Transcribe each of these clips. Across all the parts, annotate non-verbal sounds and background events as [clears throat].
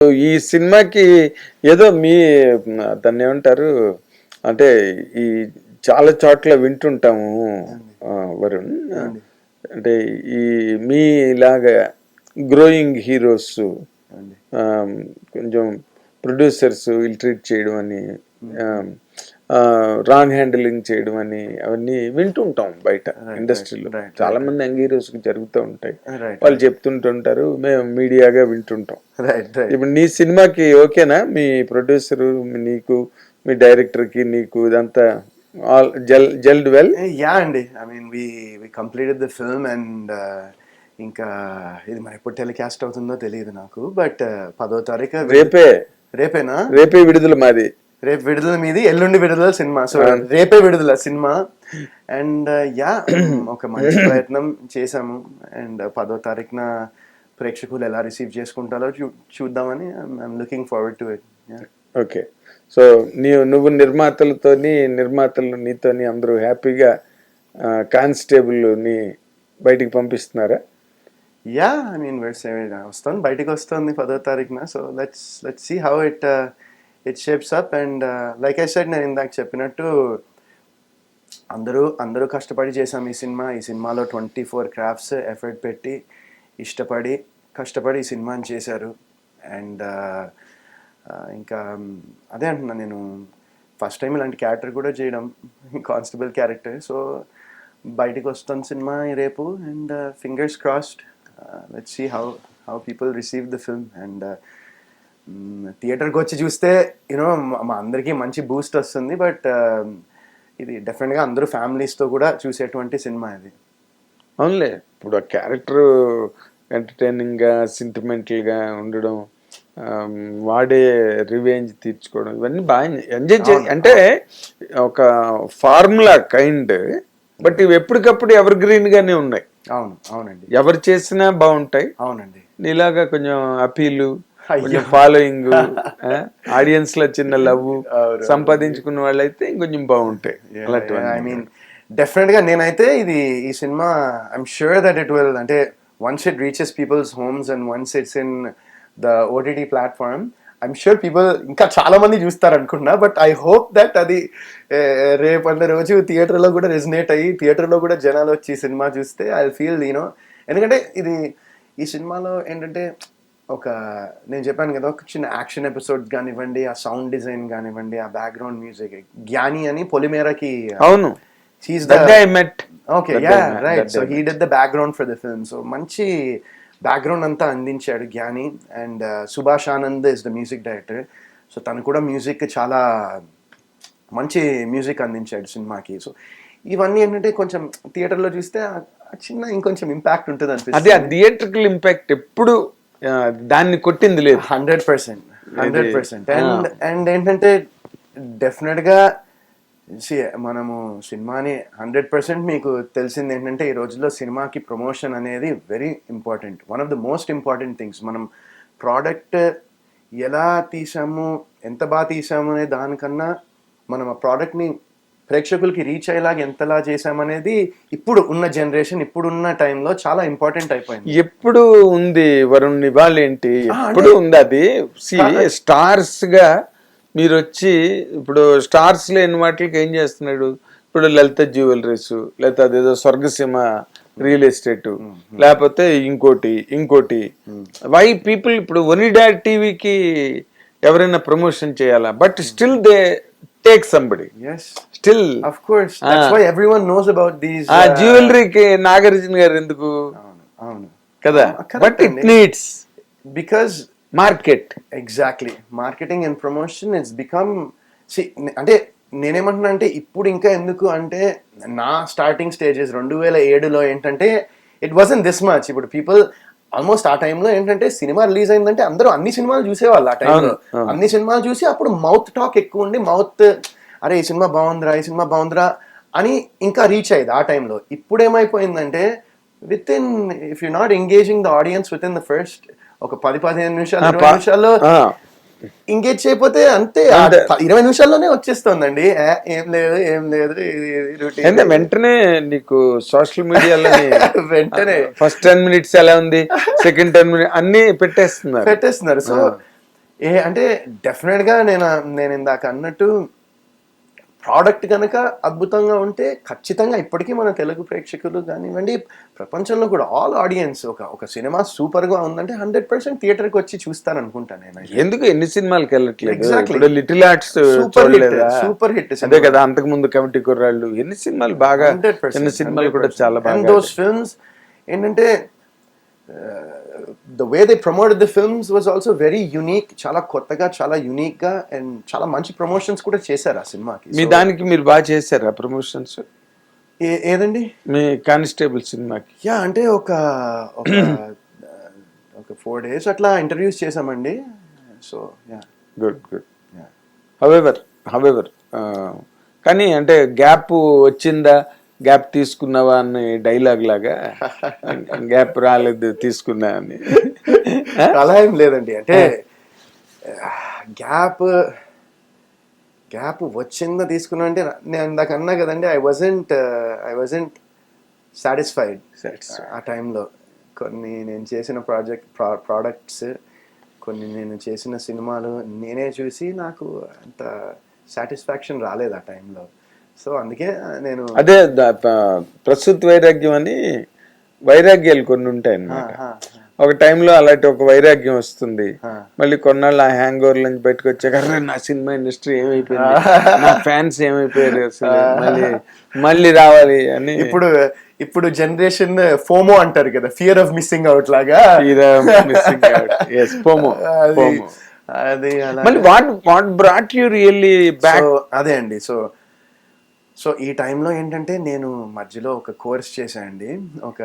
ఈ సినిమాకి ఏదో మీ దాన్ని ఏమంటారు అంటే ఈ చాలా చోట్ల వింటుంటాము. వరుణ్. అంటే ఈ మీ లాగా గ్రోయింగ్ హీరోస్ కొంచెం ప్రొడ్యూసర్స్ ఇల్ట్రీట్ చేయడం అని రాంగ్ హ్యాండిలింగ్ చేయడం అని అవన్నీ వింటుంటాం బయట ఇండస్ట్రీలో. చాలా మంది కి జరుగుతూ ఉంటాయి. వాళ్ళు చెప్తుంటుంటారు మేము మీడియాగా వింటుంటాం. ఇప్పుడు నీ సినిమాకి ఓకేనా? మీ ప్రొడ్యూసర్ నీకు మీ డైరెక్టర్కి నీకు ఇదంతా all gel gelled well? Yeah అండి. I mean we we completed the film and uh, ఇంకా ఇది మరి ఎప్పుడు టెలికాస్ట్ అవుతుందో తెలియదు నాకు. బట్ పదో తారీఖు రేపే. రేపేనా? రేపే విడుదల మాది. రేపు విడుదల మీది ఎల్లుండి విడుదల సినిమా. సో రేపే విడుదల సినిమా. అండ్ యా [clears throat] ఒక మంచి [clears throat] ప్రయత్నం చేశాము. అండ్ పదో తారీఖున ప్రేక్షకులు ఎలా రిసీవ్ చేసుకుంటారో చూద్దామని I'm looking forward to it okay so నీ నువ్వు నిర్మాతలతోని నిర్మాతలు నీతోని అందరూ హ్యాపీగా కానిస్టేబుల్ని బయటికి పంపిస్తున్నారా? యా ఐ మీన్ వస్తుంది బయటికి వస్తుంది పదో తారీఖున. So let's let's see how it it shapes up and like I side నేను ఇందాక చెప్పినట్టు అందరూ అందరూ కష్టపడి చేసాం ఈ సినిమా. ఈ సినిమాలో ట్వంటీ ఫోర్ క్రాఫ్ట్స్ ఎఫర్ట్ పెట్టి ఇష్టపడి కష్టపడి ఈ సినిమాని చేశారు. అండ్ uh, uh, ఇంకా um, అదే అంటున్నా నేను. ఫస్ట్ టైం ఇలాంటి క్యారెక్టర్ కూడా చేయడం కానిస్టేబుల్ క్యారెక్టర్ సో బయటికి వస్తుంది సినిమా రేపు and fingers crossed let see how how people receive the film and uh, థియేటర్కి వచ్చి చూస్తే యూనో మా అందరికీ మంచి బూస్ట్ వస్తుంది బట్ ఇది డెఫినెట్గా అందరూ ఫ్యామిలీస్తో కూడా చూసేటువంటి సినిమా ఇది. అవునులే ఇప్పుడు ఆ క్యారెక్టర్ ఎంటర్టైనింగ్గా సెంటిమెంటల్గా ఉండడం ఆమ్, వాడే రివెంజ్ తీర్చుకోవడం ఇవన్నీ బాగా ఎంజాయ్ చే అంటే ఒక ఫార్ములా కైండ్ బట్ ఇవి ఎప్పటికప్పుడు ఎవర్ గ్రీన్ గానే ఉన్నాయి. అవును అవునండి. ఎవరు చేసినా బాగుంటాయి. అవునండి. నీలాగా కొంచెం అపీలు. కొంచెం ఫాలోయింగ్ ఆడియన్స్లో చిన్న లవ్ సంపాదించుకున్న వాళ్ళైతే ఇంకొంచెం బాగుంటాయి ఐ మీన్ డెఫినెట్గా నేనైతే ఇది ఈ cinema I'm sure that it will అంటే once it reaches peoples homes and once it's in the OTT platform I'm sure people ఇంకా చాలా మంది చూస్తారు అనుకున్నా బట్ ఐ హోప్ దట్ అది రేపు అన్న రోజు థియేటర్లో కూడా రెజినేట్ అయ్యి థియేటర్లో కూడా జనాలు వచ్చి ఈ సినిమా చూస్తే ఐ ఫీల్ యూనో ఎందుకంటే ఇది ఈ సినిమాలో ఏంటంటే ఒక నేను చెప్పాను కదా ఒక చిన్న యాక్షన్ ఎపిసోడ్ కానివ్వండి ఆ సౌండ్ డిజైన్ కానివ్వండి ఆ బ్యాక్గ్రౌండ్ మ్యూజిక్. జ్ఞాని అని పొలిమేరకి అవును. I met. Okay yeah right so guy I he did the background for the film so మంచి బ్యాక్గ్రౌండ్ అంతా అందించాడు Gnani. And Subhash Anand is the music director so తను కూడా మ్యూజిక్ చాలా మంచి మ్యూజిక్ అందించాడు సినిమాకి. సో ఇవన్నీ ఏంటంటే కొంచెం థియేటర్లో చూస్తే చిన్న ఇంకొంచెం ఇంపాక్ట్ ఉంటుంది అదే అనిపిస్తుంది ఆ థియేట్రికల్ ఇంపాక్ట్ ఎప్పుడు దాన్ని కొట్టింది లేదు. Hundred percent. Hundred percent. And and ఏంటంటే డెఫినెట్గా మనము సినిమాని హండ్రెడ్ పర్సెంట్ మీకు తెలిసింది ఏంటంటే ఈ రోజుల్లో సినిమాకి ప్రమోషన్ అనేది very important. One of the most important things. మనం ప్రోడక్ట్ ఎలా తీసాము ఎంత బాగా తీసాము అనే దానికన్నా మనం ఆ ప్రోడక్ట్ని ప్రేక్షకులకి రీచ్ అయ్యేలాగా ఎంతలా చేసామనేది ఇప్పుడు ఉన్న జనరేషన్ ఇప్పుడున్న టైంలో చాలా ఇంపార్టెంట్ అయిపోయింది. ఎప్పుడు ఉంది వరుణ్ నివాళ్ ఏంటి? ఎప్పుడు ఉంది అది? స్టార్స్గా మీరు వచ్చి ఇప్పుడు స్టార్స్ లేని వాటికి ఏం చేస్తున్నాడు? ఇప్పుడు లలిత జ్యువెలరీస్ లేకపోతే అదేదో స్వర్గసీమ రియల్ ఎస్టేట్ లేకపోతే ఇంకోటి ఇంకోటి. వై పీపుల్ ఇప్పుడు ఒనిడా టీవీకి ఎవరైనా ప్రమోషన్ చేయాలా? But still they take somebody yes still Of course. That's why everyone knows about these. ఆ uh, జ్యువెలరీకి నాగార్జున గారు ఎందుకు అవును, అవును. కదా Ah, correct బట్ ఇట్ అండి. Needs Because market exactly marketing and promotion it's become see అంటే నేనేమంటున్నా అంటే ఇప్పుడు ఇంకా ఎందుకు అంటే నా స్టార్టింగ్ స్టేజెస్ రెండు వేల ఏడులో ఏంటంటే ఇట్ వాజన్ దిస్ మచ్ ఇప్పుడు పీపుల్ ఆల్మోస్ట్ ఆ టైంలో ఏంటంటే సినిమా రిలీజ్ అయిందంటే అందరూ అన్ని సినిమాలు చూసేవాళ్ళు ఆ టైంలో. అన్ని సినిమాలు చూసి అప్పుడు మౌత్ టాక్ ఎక్కువ ఉండి మౌత్ అరే ఈ సినిమా బాగుందిరా ఈ సినిమా బాగుందిరా అని ఇంకా రీచ్ అయ్యేది ఆ టైంలో. ఇప్పుడు ఏమైపోయిందంటే with in if you not engaging the audience with in the first ఒక పది పదిహేను నిమిషాలు ఇరవై నిమిషాల్లో ఎంగేజ్ చేయకపోతే అంతే ఇరవై నిమిషాల్లోనే వచ్చేస్తుందండి. ఏ, ఏం లేదు ఏం లేదు. అంటే వెంటనే నీకు సోషల్ మీడియాలో [laughs] వెంటనే. ఫస్ట్ టెన్ మినిట్స్ ఎలా ఉంది సెకండ్ టెన్ మినిట్స్ అన్ని పెట్టేస్తున్నారు. పెట్టేస్తున్నారు. సో ఏ అంటే డెఫినెట్గా నేను నేను ఇందాక అన్నట్టు ప్రోడక్ట్ కనుక అద్భుతంగా ఉంటే ఖచ్చితంగా ఇప్పటికీ మన తెలుగు ప్రేక్షకులు కానివ్వండి ప్రపంచంలో కూడా ఆల్ ఆడియన్స్ ఒక ఒక సినిమా సూపర్గా ఉందంటే హండ్రెడ్ పర్సెంట్ థియేటర్కి వచ్చి చూస్తాను అనుకుంటాను నేను ఎందుకు ఎన్ని సినిమాలకి వెళ్ళట్లేదు? Little arts super hit super hit అదే కదా అంతకు ముందు కమిటీ కుర్రాళ్ళు ఎన్ని సినిమాలు బాగా చిన్న సినిమాలు కూడా చాలా బాగా దోస్ ఫిల్మ్స్ ఏంటంటే the way they promoted the films was also very unique చాలా కొత్తగా చాలా యూనిక్గా అండ్ చాలా మంచి ప్రమోషన్స్ కూడా చేశారు ఆ సినిమాకి. మీ దానికి మీరు బాగా చేశారా ప్రమోషన్స్ ఏదండి? మీ కానిస్టేబుల్ సినిమాకి. యా అంటే ఒక ఒక ఫోర్ డేస్ అట్లా ఇంటర్వ్యూస్ చేసామండి so yeah good good however however కానీ అంటే గ్యాప్ వచ్చిందా? గ్యాప్ తీసుకున్నావా అని డైలాగ్ లాగా గ్యాప్ రాలేదు తీసుకున్నా అని. [laughs] అలా ఏం లేదండి. అంటే గ్యాప్ గ్యాప్ వచ్చిందా తీసుకున్నా అంటే నేను ఇందాక అన్నా కదండి I wasn't I wasn't satisfied ఆ టైంలో. కొన్ని నేను చేసిన ప్రాజెక్ట్ ప్రోడక్ట్స్ కొన్ని నేను చేసిన సినిమాలు నేనే చూసి నాకు అంత సాటిస్ఫాక్షన్ రాలేదు ఆ టైంలో. సో అందుకే నేను అదే ప్రస్తుత వైరాగ్యం అని వైరాగ్యాలు కొన్ని ఉంటాయి అన్నమాట ఒక టైంలో అలాంటి ఒక వైరాగ్యం వస్తుంది. మళ్ళీ కొన్నాళ్ళు ఆ హ్యాంగ్ ఓవర్ నుంచి బయటకు వచ్చాక "అరే, నా సినిమా ఇండస్ట్రీ ఏమైపోయింది? నా ఫ్యాన్స్ ఏమైపోయారు అసలు? మళ్ళీ మళ్ళీ రావాలి అని. ఇప్పుడు ఇప్పుడు జనరేషన్ ఫోమో అంటారు కదా ఫియర్ ఆఫ్ మిస్సింగ్ అవుట్ లాగా. పోమో [laughs] అది మళ్ళీ what what brought you really back అదే అండి. సో సో ఈ టైంలో ఏంటంటే నేను మధ్యలో ఒక కోర్స్ చేశానండి. ఒక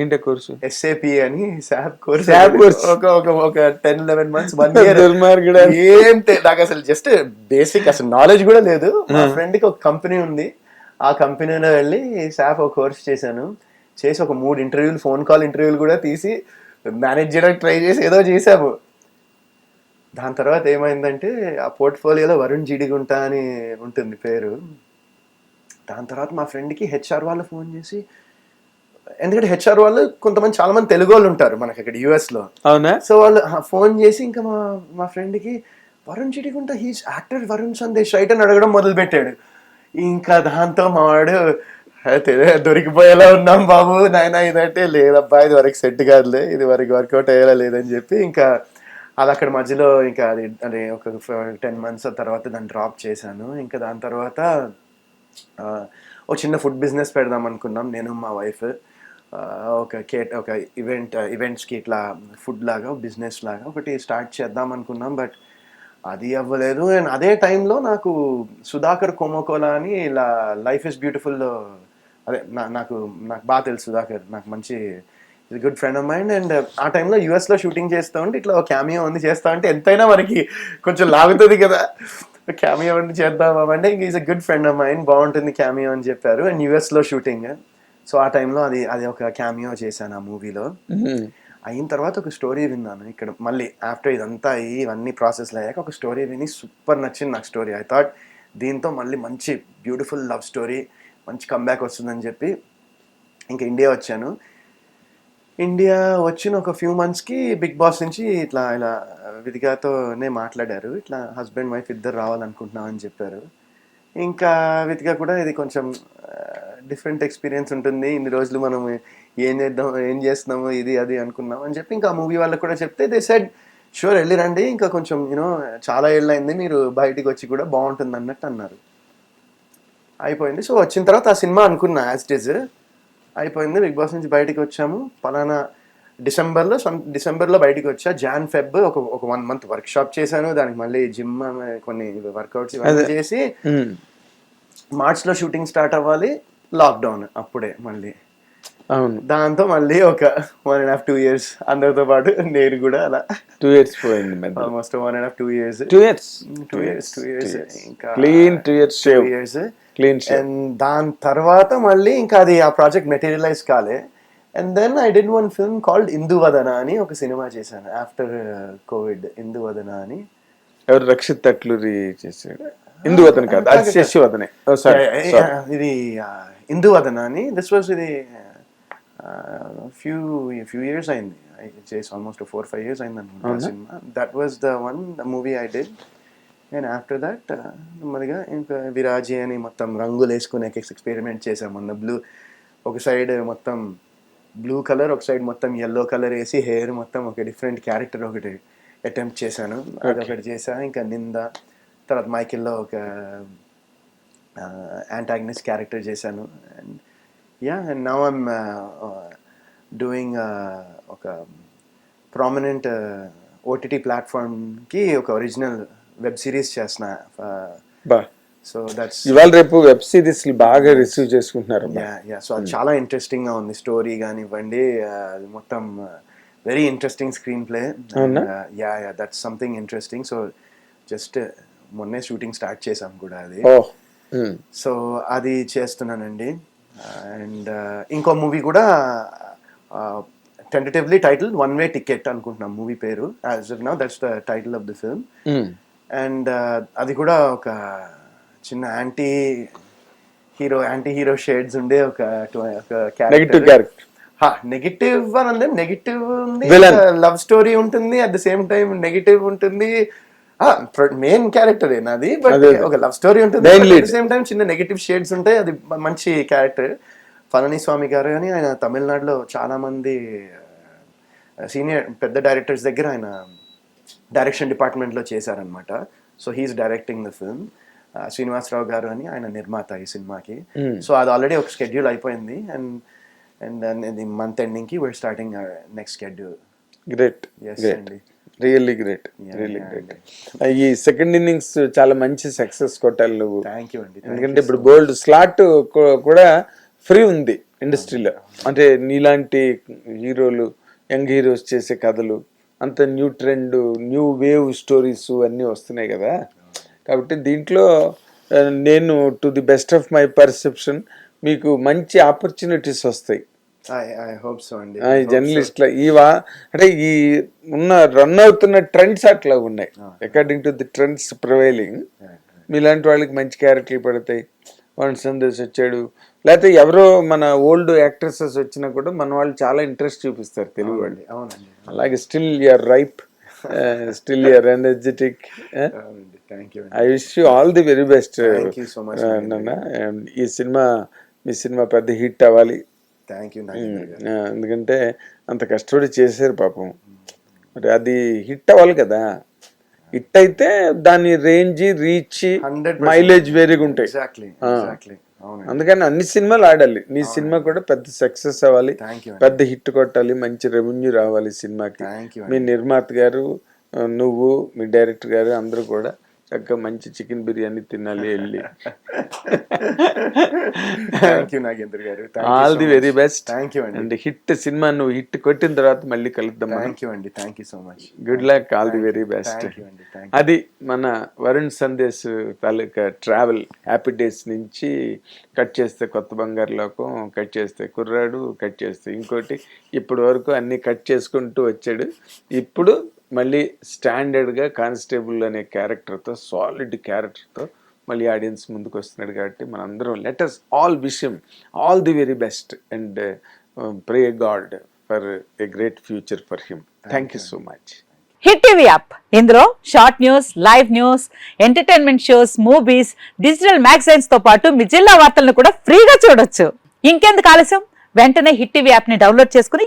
ఏంటి కోర్సు? ఎస్ఏపి అని శాప్ కోర్స్ SAP course. ఒక ఒక ఒక ten eleven months one year. ఏం నాకు అసలు జస్ట్ బేసిక్ అసలు నాలెడ్జ్ కూడా లేదు. మా ఫ్రెండ్కి ఒక కంపెనీ ఉంది. ఆ కంపెనీలో వెళ్ళి శాప్ ఒక కోర్స్ చేశాను. చేసి ఒక మూడు ఇంటర్వ్యూలు ఫోన్ కాల్ ఇంటర్వ్యూలు కూడా తీసి మేనేజ్ చేయడానికి ట్రై చేసి ఏదో చేసాము దాని తర్వాత ఏమైందంటే ఆ పోర్ట్ఫోలియోలో వరుణ్ జిడిగుంట అని ఉంటుంది పేరు. దాని తర్వాత మా ఫ్రెండ్కి హెచ్ఆర్ వాళ్ళు ఫోన్ చేసి ఎందుకంటే హెచ్ఆర్ వాళ్ళు కొంతమంది చాలా మంది తెలుగు వాళ్ళు ఉంటారు మనకి ఇక్కడ US లో అవునా? సో వాళ్ళు ఫోన్ చేసి ఇంకా మా మా ఫ్రెండ్కి Varun Chitikunta he's actor Varun Sandesh right అని అడగడం మొదలు పెట్టాడు ఇంకా దాంతో మా వాడు "హే, తె- దొరికిపోయేలా ఉన్నాం బాబు నాయన ఇదంటే లేదబ్బా ఇది వరకు సెట్ కాదులే ఇది వరకు వర్కౌట్ అయ్యేలా లేదని చెప్పి ఇంకా అది అక్కడ మధ్యలో ఇంకా అది అది ఒక టెన్ మంత్స్ తర్వాత దాన్ని డ్రాప్ చేశాను. ఇంకా దాని తర్వాత ఒక చిన్న ఫుడ్ బిజినెస్ పెడదాం అనుకున్నాం నేను మా వైఫ్. ఒక కేట్ ఒక ఈవెంట్ ఈవెంట్స్కి ఇట్లా ఫుడ్ లాగా బిజినెస్ లాగా ఒకటి స్టార్ట్ చేద్దాం అనుకున్నాం బట్ అది అవ్వలేదు. అండ్ అదే టైంలో నాకు సుధాకర్ కోమోకోలా అని ఇలా లైఫ్ ఇస్ బ్యూటిఫుల్ అదే నా- నాకు నాకు బాగా తెలుసు సుధాకర్ నాకు మంచి ఇది good friend of mind and ఆ టైంలో యూఎస్లో షూటింగ్ చేస్తూ ఉంటే ఇట్లా క్యామియో ఉంది చేస్తా ఉంటే ఎంతైనా మనకి కొంచెం లాగుతుంది కదా. క్యామియో ఉంది చేద్దాం అంటే is a good friend of mind బాగుంటుంది క్యామియో అని చెప్పారు. అండ్ యూఎస్లో షూటింగ్ సో ఆ టైంలో అది అది ఒక క్యామియో చేశాను ఆ మూవీలో అయిన తర్వాత ఒక స్టోరీ విన్నాను. ఇక్కడ మళ్ళీ ఆఫ్టర్ ఇదంతా అయ్యి ఇవన్నీ ప్రాసెస్లు అయ్యాక ఒక స్టోరీ విని సూపర్ నచ్చింది నాకు స్టోరీ ఐ థాట్ దీంతో మళ్ళీ మంచి బ్యూటిఫుల్ లవ్ స్టోరీ మంచి కంబ్యాక్ వస్తుందని చెప్పి ఇంకా ఇండియా వచ్చాను. ఇండియా వచ్చిన ఒక ఫ్యూ మంత్స్కి బిగ్ బాస్ నుంచి ఇట్లా ఇలా విధిగాతోనే మాట్లాడారు. ఇట్లా హస్బెండ్ వైఫ్ ఇద్దరు రావాలనుకుంటున్నాం అని చెప్పారు. ఇంకా వితిగా కూడా ఇది కొంచెం uh, డిఫరెంట్ ఎక్స్పీరియన్స్ ఉంటుంది. ఇన్ని రోజులు మనం ఏం చేద్దాం ఏం చేస్తున్నాము ఇది అది అనుకున్నాం అని చెప్పి ఇంకా మూవీ వాళ్ళకి కూడా చెప్తే దే సెడ్ షూర్ వెళ్ళిరండి. ఇంకా కొంచెం యూనో చాలా ఏళ్ళైంది మీరు బయటికి వచ్చి కూడా బాగుంటుంది అన్నట్టు అన్నారు. అయిపోయింది. సో వచ్చిన తర్వాత ఆ సినిమా అనుకున్నా యాజ్ ఇట్ ఈజ్ అయిపోయింది. బిగ్ బాస్ నుంచి బయటికి వచ్చాము. పలానా డిసెంబర్లో సమ్ డిసెంబర్లో బయటికి వచ్చా. జాన్ ఫెబ్ ఒక ఒక వన్ మంత్ వర్క్ షాప్ చేశాను. దానికి మళ్ళీ జిమ్ కొన్ని వర్కౌట్స్ ఇవన్నీ చేసి మార్చ్లో షూటింగ్ స్టార్ట్ అవ్వాలి. లాక్డౌన్ అప్పుడే మళ్ళీ. అవును. దాంతో మళ్ళీ ఒక one and half two years అందరితో పాటు నేను కూడా అలా టూ ఇయర్స్ పోయింది almost one and half two years two years two years two years ఇంకా clean two years two years clean and దాని తర్వాత మళ్ళీ ఇంకా అది ఆ ప్రాజెక్ట్ మెటీరియలైజ్ కాలే. అండ్ దెన్ ఐ డెంట్ వన్ ఫిల్మ్ కాల్డ్ ఇందువదన అని ఒక సినిమా చేశాను. ఆఫ్టర్ కోవిడ్ ఇందువదన అని. ఎవరు రక్షిత్ తట్లూరి చేసాడు ఇందు అతను కాదు అది శశి అతనే సారీ Yeah, yeah, ఇది ఇందువదన అని. దిస్ వాజ్ ఇది ఫ్యూ ఫ్యూ ఇయర్స్ అయింది చేసి ఆల్మోస్ట్ ఫోర్ ఫైవ్ ఇయర్స్ అయింది అనుకుంటా cinema that was the one the movie I did and after that నెమ్మదిగా ఇంకా విరాజీ అని మొత్తం రంగులు వేసుకునే ఎక్స్పెరిమెంట్ చేసాం మొన్న బ్లూ ఒక సైడ్ మొత్తం బ్లూ కలర్ ఒక సైడ్ మొత్తం ఎల్లో కలర్ వేసి హెయిర్ మొత్తం ఒక డిఫరెంట్ క్యారెక్టర్ ఒకటి అటెంప్ట్ చేశాను. అది ఒకటి చేశా. ఇంకా నింద తర్వాత మైకిల్లో ఒక యాంటాగ్నిస్ట్ క్యారెక్టర్ చేశాను. And yeah and now I'm doing ఒక ప్రామినెంట్ ఓటీటీ ప్లాట్ఫామ్కి ఒక ఒరిజినల్ వెబ్ సిరీస్ చేసిన బా. సో దట్స్ ఇవాళ రేపు వెబ్ సిరీస్ బాగా రిసీవ్ చేసుకుంటున్నారు యా యా సో అది చాలా ఇంట్రెస్టింగ్గా ఉంది. స్టోరీ కానివ్వండి అది మొత్తం very interesting screenplay? Yeah yeah that's something interesting so just మొన్నే షూటింగ్ స్టార్ట్ చేసాం కూడా అది. సో అది చేస్తున్నానండి. అండ్ ఇంకో మూవీ కూడా tentatively title one way ticket అనుకుంటున్నాం మూవీ పేరు. As now that's the title of the film. And అది కూడా ఒక చిన్న anti hero anti hero shades ఉండే ఒక క్యారెక్టర్ నెగిటివ్ అని అంటే నెగిటివ్ ఉంది. లవ్ స్టోరీ ఉంటుంది. At the same time negative ఉంటుంది. మెయిన్ క్యారెక్టర్ బట్ అదే, అదే. ఒక లవ్ స్టోరీ ఉంటుంది సేమ్ టైం చిన్న నెగిటివ్ షేడ్స్ ఉంటాయి అది మంచి క్యారెక్టర్ పళనిస్వామి గారు అని ఆయన తమిళనాడులో చాలా మంది సీనియర్ పెద్ద డైరెక్టర్స్ దగ్గర ఆయన డైరెక్షన్ డిపార్ట్మెంట్లో చేశారనమాట so he's directing the film Srinivasarao garu అని ఆయన నిర్మాత ఈ సినిమాకి. సో అది ఆల్రెడీ ఒక స్కెడ్యూల్ అయిపోయింది and and month ఎండింగ్కి we're starting next schedule great great అండి. రియల్లీ గ్రేట్ రియల్లీ గ్రేట్ ఈ సెకండ్ ఇన్నింగ్స్ చాలా మంచి సక్సెస్ కొట్టాలి నువ్వు. థ్యాంక్ యూ అండి. ఎందుకంటే ఇప్పుడు బోల్డ్ స్లాట్ కూడా ఫ్రీ ఉంది ఇండస్ట్రీలో అంటే నీలాంటి హీరోలు యంగ్ హీరోస్ చేసే కథలు అంత new trend new wave stories అన్నీ వస్తున్నాయి కదా. కాబట్టి దీంట్లో నేను to the best of my perception మీకు మంచి ఆపర్చునిటీస్ వస్తాయి. జర్నలిస్ట్ల ఈ వా అంటే ఈ ఉన్న రన్ అవుతున్న ట్రెండ్స్ అట్లా ఉన్నాయి. According to the trends prevailing మీలాంటి వాళ్ళకి మంచి క్యారెక్టర్లు పడతాయి. వన్ సందేశ్ వచ్చాడు. లేకపోతే ఎవరో మన ఓల్డ్ యాక్ట్రెసెస్ వచ్చినా కూడా మన వాళ్ళు చాలా ఇంట్రెస్ట్ చూపిస్తారు తెలుగు వాళ్ళు. అవునండి అలాగే still you're ripe still you're energetic I wish you all the very best నాన్న. ఈ సినిమా మీ సినిమా పెద్ద హిట్ అవ్వాలి. థ్యాంక్ యూ ఎందుకంటే అంత కష్టపడి చేశారు పాపం. మరి అది హిట్ అవ్వాలి కదా. హిట్ అయితే దాని రేంజ్ రీచ్ 100% మైలేజ్ వేరేగా ఉంటాయి. ఎగ్జాక్ట్లీ ఎగ్జాక్ట్లీ అవునండి. అందుకని అన్ని సినిమాలు ఆడాలి. నీ సినిమా కూడా పెద్ద సక్సెస్ అవ్వాలి. పెద్ద హిట్ కొట్టాలి. మంచి రెవెన్యూ రావాలి సినిమాకి. మీ నిర్మాత గారు నువ్వు మీ డైరెక్టర్ గారు అందరూ కూడా చక్కగా మంచి చికెన్ బిర్యానీ తినాలి వెళ్ళి. Thank you Nagendra garu. All the very best thank you అండి. అండ్ హిట్ సినిమా నువ్వు హిట్ కొట్టిన తర్వాత మళ్ళీ కలుద్దాం థ్యాంక్ యూ అండి. Thank you so much good luck all the very best అది మన వరుణ్ సందేశ్ తాలూకా ట్రావెల్ హ్యాపీ డేస్ నుంచి కట్ చేస్తే కొత్త బంగారు లోకం కట్ చేస్తే కుర్రాడు కట్ చేస్తే ఇంకోటి. ఇప్పటి వరకు అన్ని కట్ చేసుకుంటూ వచ్చాడు. ఇప్పుడు మళ్ళీ స్టాండర్డ్గా కానిస్టేబుల్ అనే క్యారెక్టర్తో సాలిడ్ క్యారెక్టర్తో మళ్ళీ ఆడియన్స్ ముందుకు వస్తున్నాడు కాబట్టి మనందరం లెటర్స్ ఆల్ విషయం all the very best and pray god for a great future for him thank you so much hit TV app ఇందులో short news live news entertainment shows movies digital మ్యాగజైన్స్తో పాటు మీ జిల్లా వార్తలను కూడా ఫ్రీగా చూడొచ్చు. ఇంకెందుకు ఆలస్యం? వెంటనే హిట్ టీవీ యాప్ని డౌన్లోడ్ చేసుకుని